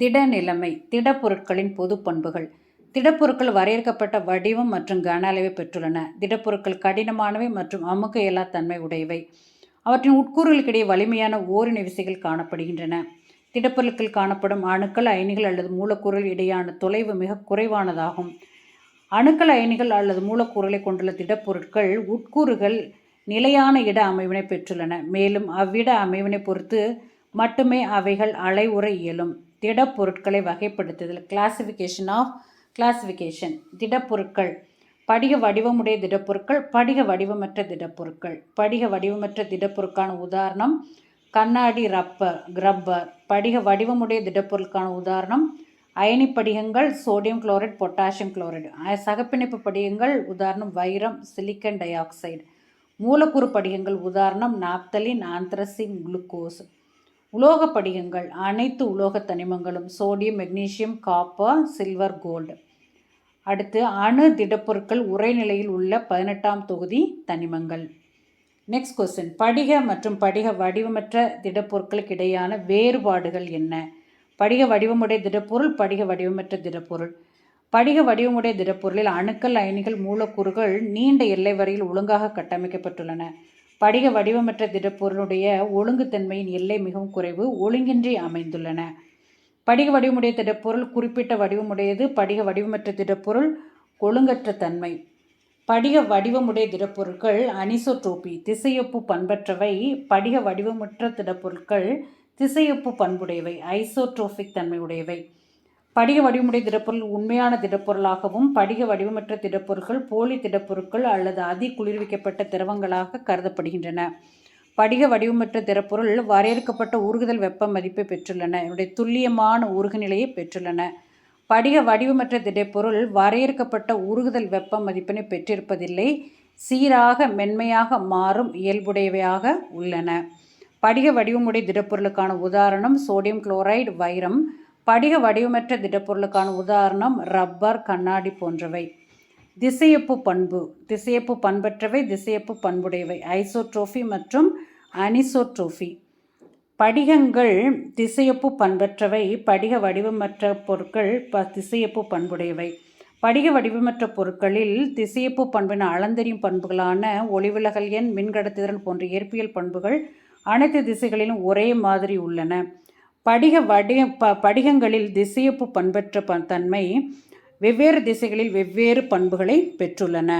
திட நிலைமை திடப்பொருட்களின் பொது பண்புகள். திடப்பொருட்கள் வரையறுக்கப்பட்ட வடிவம் மற்றும் கன அளவை பெற்றுள்ளன. திடப்பொருட்கள் கடினமானவை மற்றும் அமுக்க இயலா தன்மை உடையவை. அவற்றின் உட்கூறுகளுக்கிடையே வலிமையான ஓரின விசைகள் காணப்படுகின்றன. திடப்பொருட்கள் காணப்படும் அணுக்கள் அயனிகள் அல்லது மூலக்கூறுகள் இடையான தொலைவு மிக குறைவானதாகும். அணுக்கள் அயனிகள் அல்லது மூலக்கூறுகளை கொண்டுள்ள திடப்பொருட்கள் உட்கூறுகள் நிலையான இட அமைவினை பெற்றுள்ளன. மேலும் அவ்விட அமைவினை பொறுத்து மட்டுமே அவைகள் அலைவுற இயலும். திடப்பொருட்களை வகைப்படுத்துதல் கிளாசிஃபிகேஷன் ஆஃப் கிளாசிஃபிகேஷன் திடப்பொருட்கள். படிக வடிவமுடைய திடப்பொருட்கள் படிக வடிவமற்ற திடப்பொருட்கள். படிக வடிவமற்ற திடப்பொருட்கான உதாரணம் கண்ணாடி ரப்பர் ரப்பர் படிக வடிவமுடைய திடப்பொருட்கான உதாரணம் அயனி படிகங்கள் சோடியம் குளோரைட் பொட்டாசியம் குளோரைடு சகப்பிணைப்பு படிகங்கள் உதாரணம் வைரம் சிலிக்கன் டை ஆக்சைடு மூலக்கூறு படிகங்கள் உதாரணம் நாப்தலின் ஆந்த்ரசின் குளுக்கோஸ் உலோக படிகங்கள் அனைத்து உலோக தனிமங்களும் sodium magnesium copper silver gold. அடுத்து அணு திடப்பொருட்கள் உரைநிலையில் உள்ள பதினெட்டாம் தொகுதி தனிமங்கள். நெக்ஸ்ட் கொஸ்டின் படிக மற்றும் படிக வடிவமற்ற திடப்பொருட்களுக்கு இடையான வேறுபாடுகள் என்ன? படிக வடிவமுடைய திடப்பொருள் படிக வடிவமற்ற திடப்பொருள். படிக வடிவமுடைய திடப்பொருளில் அணுக்கள் அயனிகள் மூலக்கூறுகள் நீண்ட எல்லை வரையில் ஒழுங்காக கட்டமைக்கப்பட்டுள்ளன. படிக வடிவமற்ற திடப்பொருளுடைய ஒழுங்குத்தன்மையின் எல்லை மிகவும் குறைவு ஒழுங்கின்றி அமைந்துள்ளன. படிக வடிவமுடைய திடப்பொருள் குறிப்பிட்ட வடிவமுடையது. படிக வடிவமற்ற திடப்பொருள் ஒழுங்கற்ற தன்மை. படிக வடிவமுடைய திடப்பொருட்கள் அனிசோட்ரோபி திசையொப்பு பண்பற்றவை. படிக வடிவமற்ற திடப்பொருட்கள் திசையொப்பு பண்புடையவை ஐசோட்ரோபிக் தன்மையுடையவை. படிக வடிவமுடைய திடப்பொருள் உண்மையான திடப்பொருளாகவும் படிக வடிவமற்ற திடப்பொருட்கள் போலி திடப்பொருட்கள் அல்லது அதி குளிர்விக்கப்பட்ட திரவங்களாக கருதப்படுகின்றன. படிக வடிவமற்ற திடப்பொருள் வரையறுக்கப்பட்ட உருகுதல் வெப்ப மதிப்பை பெற்றுள்ளன. இவருடைய துல்லியமான உருகுநிலையை பெற்றுள்ளன. படிக வடிவமற்ற திடப்பொருள் வரையறுக்கப்பட்ட உருகுதல் வெப்ப மதிப்பினை பெற்றிருப்பதில்லை. சீராக மென்மையாக மாறும் இயல்புடையவையாக உள்ளன. படிக வடிவமுடைய திடப்பொருளுக்கான உதாரணம் சோடியம் குளோரைடு வைரம். படிக வடிவமற்ற திடப்பொருளுக்கான உதாரணம் ரப்பர் கண்ணாடி போன்றவை. திசையப்பு பண்பு. திசையப்பு பண்பற்றவை திசையப்பு பண்புடையவை. ஐசோட்ரோஃபி மற்றும் அனிசோட்ரோஃபி படிகங்கள் திசையப்பு பண்பற்றவை. படிக வடிவமற்ற பொருட்கள் ப திசையப்பு பண்புடையவை. படிக வடிவமற்ற பொருட்களில் திசையப்பு பண்பின அளந்தறியும் பண்புகளான ஒளிவிலகல் எண் மின்கடத்துதிறன் போன்ற இயற்பியல் பண்புகள் அனைத்து திசைகளிலும் ஒரே மாதிரி உள்ளன. படிக வடிக ப படிகங்களில் திசையப்பு பண்பற்ற ப தன்மை வெவ்வேறு திசைகளில் வெவ்வேறு பண்புகளை பெற்றுள்ளன.